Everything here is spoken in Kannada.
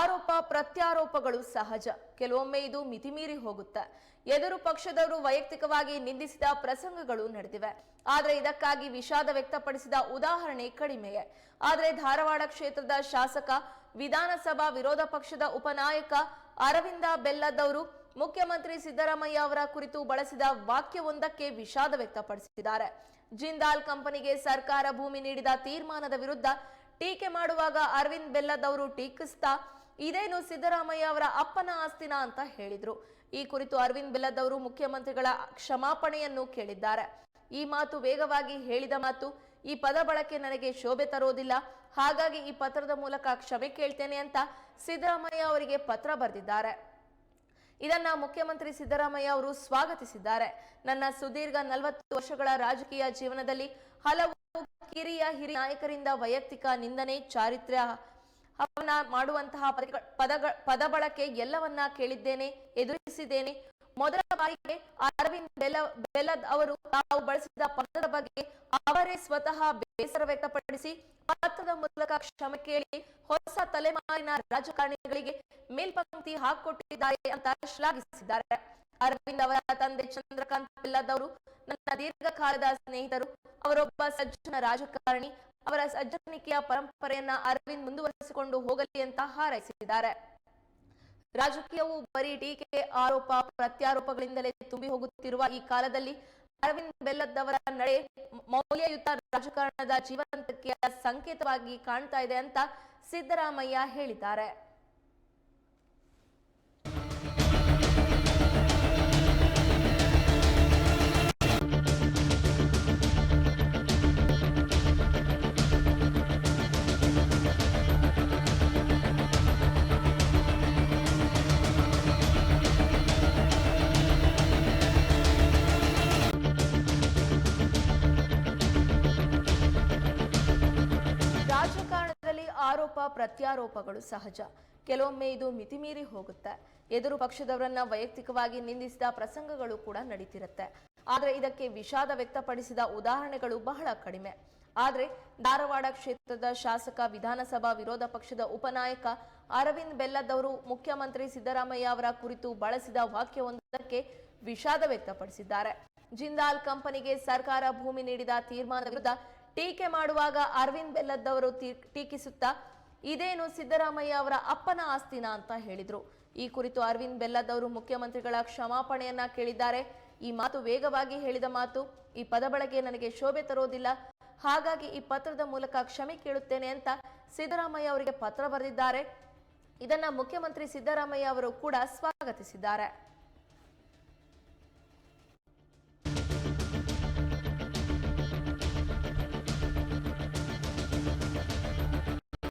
ಆರೋಪ, ಪ್ರತ್ಯಾರೋಪಗಳು ಸಹಜ. ಕೆಲವೊಮ್ಮೆ ಇದು ಮಿತಿಮೀರಿ ಹೋಗುತ್ತೆ. ಎದುರು ಪಕ್ಷದವರು ವೈಯಕ್ತಿಕವಾಗಿ ನಿಂದಿಸಿದ ಪ್ರಸಂಗಗಳು ನಡೆದಿವೆ. ಆದರೆ ಇದಕ್ಕಾಗಿ ವಿಷಾದ ವ್ಯಕ್ತಪಡಿಸಿದ ಉದಾಹರಣೆ ಕಡಿಮೆಯೇ. ಆದರೆ ಧಾರವಾಡ ಕ್ಷೇತ್ರದ ಶಾಸಕ, ವಿಧಾನಸಭಾ ವಿರೋಧ ಪಕ್ಷದ ಉಪನಾಯಕ ಅರವಿಂದ ಬೆಲ್ಲದವರು, ಮುಖ್ಯಮಂತ್ರಿ ಸಿದ್ದರಾಮಯ್ಯ ಅವರ ಕುರಿತು ಬಳಸಿದ ವಾಕ್ಯವೊಂದಕ್ಕೆ ವಿಷಾದ ವ್ಯಕ್ತಪಡಿಸಿದ್ದಾರೆ. ಜಿಂದಾಲ್ ಕಂಪನಿಗೆ ಸರ್ಕಾರ ಭೂಮಿ ನೀಡಿದ ತೀರ್ಮಾನದ ವಿರುದ್ಧ ಟೀಕೆ ಮಾಡುವಾಗ ಅರವಿಂದ್ ಬೆಲ್ಲದವರು ಟೀಕಿಸ್ತಾ ಇದೇನು ಸಿದ್ದರಾಮಯ್ಯ ಅವರ ಅಪ್ಪನ ಆಸ್ತಿನ ಅಂತ ಹೇಳಿದ್ರು. ಈ ಕುರಿತು ಅರವಿಂದ್ ಬೆಲ್ಲದವರು ಮುಖ್ಯಮಂತ್ರಿಗಳ ಕ್ಷಮಾಪಣೆಯನ್ನು ಕೇಳಿದ್ದಾರೆ. ಈ ಮಾತು ವೇಗವಾಗಿ ಹೇಳಿದ ಮಾತು, ಈ ಪದ ಬಳಕೆ ನನಗೆ ಶೋಭೆ ತರೋದಿಲ್ಲ. ಹಾಗಾಗಿ ಈ ಪತ್ರದ ಮೂಲಕ ಕ್ಷಮೆ ಕೇಳ್ತೇನೆ ಅಂತ ಸಿದ್ದರಾಮಯ್ಯ ಅವರಿಗೆ ಪತ್ರ ಬರೆದಿದ್ದಾರೆ. ಇದನ್ನ ಮುಖ್ಯಮಂತ್ರಿ ಸಿದ್ದರಾಮಯ್ಯ ಅವರು ಸ್ವಾಗತಿಸಿದ್ದಾರೆ. ನನ್ನ ಸುದೀರ್ಘ ನಲವತ್ತು ವರ್ಷಗಳ ರಾಜಕೀಯ ಜೀವನದಲ್ಲಿ ಹಲವು ಕಿರಿಯ ಹಿರಿಯ ನಾಯಕರಿಂದ ವೈಯಕ್ತಿಕ ನಿಂದನೆ, ಚಾರಿತ್ರ್ಯ ಅವನ್ನ ಮಾಡುವಂತಹ ಪದಗಳ- ಪದ ಬಳಕೆ ಎಲ್ಲವನ್ನ ಕೇಳಿದ್ದೇನೆ, ಎದುರಿಸಿದ್ದೇನೆ. ಮೊದಲ ಬಾರಿಗೆ ಅರವಿಂದ್ ಬೆಲ, ಬೆಲದ್ ಅವರು ತಾವು ಬಳಸಿದ ಪದದ ಬಗ್ಗೆ ಅವರೇ ಸ್ವತಃ ಬೇಸರ ವ್ಯಕ್ತಪಡಿಸಿ ಪತ್ರದ ಮೂಲಕ ಕ್ಷಮೆ ಕೇಳಿ ಹೊಸ ತಲೆಮಾರಿನ ರಾಜಕಾರಣಿಗಳಿಗೆ ಮೇಲ್ಪಂಕ್ತಿ ಹಾಕಿಕೊಟ್ಟಿದ್ದಾರೆ ಅಂತ ಶ್ಲಾಘಿಸಿದ್ದಾರೆ. ಅರವಿಂದ್ ಅವರ ತಂದೆ ಚಂದ್ರಕಾಂತ್ ಬೆಲ್ಲದವರು ನನ್ನ ದೀರ್ಘಕಾಲದ ಸ್ನೇಹಿತರು, ಅವರೊಬ್ಬ ಸಜ್ಜನ ರಾಜಕಾರಣಿ ಅವರ ಸಜ್ಜನಿಕೆಯ ಪರಂಪರೆಯನ್ನ ಅರವಿಂದ್ ಮುಂದುವರಿಸಿಕೊಂಡು ಹೋಗಲಿ ಅಂತ ಹಾರೈಸಿದ್ದಾರೆ. ರಾಜಕೀಯವು ಬರೀ ಟೀಕೆ, ಆರೋಪ, ಪ್ರತ್ಯಾರೋಪಗಳಿಂದಲೇ ತುಂಬಿ ಹೋಗುತ್ತಿರುವ ಈ ಕಾಲದಲ್ಲಿ ಅರವಿಂದ್ ಬೆಲ್ಲದವರ ನಡೆ ಮೌಲ್ಯಯುತ ರಾಜಕಾರಣದ ಜೀವಂತಕ್ಕೆ ಸಂಕೇತವಾಗಿ ಕಾಣ್ತಾ ಇದೆ ಅಂತ ಸಿದ್ದರಾಮಯ್ಯ ಹೇಳಿದ್ದಾರೆ. ಆರೋಪ ಪ್ರತ್ಯಾರೋಪಗಳು ಸಹಜ. ಕೆಲವೊಮ್ಮೆ ಇದು ಮಿತಿಮೀರಿ ಹೋಗುತ್ತೆ. ಎದುರು ಪಕ್ಷದವರನ್ನ ವೈಯಕ್ತಿಕವಾಗಿ ನಿಂದಿಸಿದ ಪ್ರಸಂಗಗಳು ಕೂಡ ನಡೀತಿರುತ್ತೆ. ಆದರೆ ಇದಕ್ಕೆ ವಿಷಾದ ವ್ಯಕ್ತಪಡಿಸಿದ ಉದಾಹರಣೆಗಳು ಬಹಳ ಕಡಿಮೆ. ಆದರೆ ಧಾರವಾಡ ಕ್ಷೇತ್ರದ ಶಾಸಕ, ವಿಧಾನಸಭಾ ವಿರೋಧ ಪಕ್ಷದ ಉಪನಾಯಕ ಅರವಿಂದ್ ಬೆಲ್ಲದವರು ಮುಖ್ಯಮಂತ್ರಿ ಸಿದ್ದರಾಮಯ್ಯ ಅವರ ಕುರಿತು ಬಳಸಿದ ವಾಕ್ಯವೊಂದಕ್ಕೆ ವಿಷಾದ ವ್ಯಕ್ತಪಡಿಸಿದ್ದಾರೆ. ಜಿಂದಾಲ್ ಕಂಪನಿಗೆ ಸರ್ಕಾರ ಭೂಮಿ ನೀಡಿದ ತೀರ್ಮಾನ ವಿರುದ್ಧ ಟೀಕೆ ಮಾಡುವಾಗ ಅರವಿಂದ್ ಬೆಲ್ಲದ್ ಅವರು ಟೀಕಿಸುತ್ತಾ, ಇದೇನು ಸಿದ್ದರಾಮಯ್ಯ ಅವರ ಅಪ್ಪನ ಆಸ್ತಿನ ಅಂತ ಹೇಳಿದ್ರು. ಈ ಕುರಿತು ಅರವಿಂದ್ ಬೆಲ್ಲದವರು ಮುಖ್ಯಮಂತ್ರಿಗಳ ಕ್ಷಮಾಪಣೆಯನ್ನ ಕೇಳಿದ್ದಾರೆ. ಈ ಮಾತು ವೇಗವಾಗಿ ಹೇಳಿದ ಮಾತು, ಈ ಪದ ಬಳಕೆ ನನಗೆ ಶೋಭೆ ತರೋದಿಲ್ಲ. ಹಾಗಾಗಿ ಈ ಪತ್ರದ ಮೂಲಕ ಕ್ಷಮೆ ಕೇಳುತ್ತೇನೆ ಅಂತ ಸಿದ್ದರಾಮಯ್ಯ ಅವರಿಗೆ ಪತ್ರ ಬರೆದಿದ್ದಾರೆ. ಇದನ್ನ ಮುಖ್ಯಮಂತ್ರಿ ಸಿದ್ದರಾಮಯ್ಯ ಅವರು ಕೂಡ ಸ್ವಾಗತಿಸಿದ್ದಾರೆ.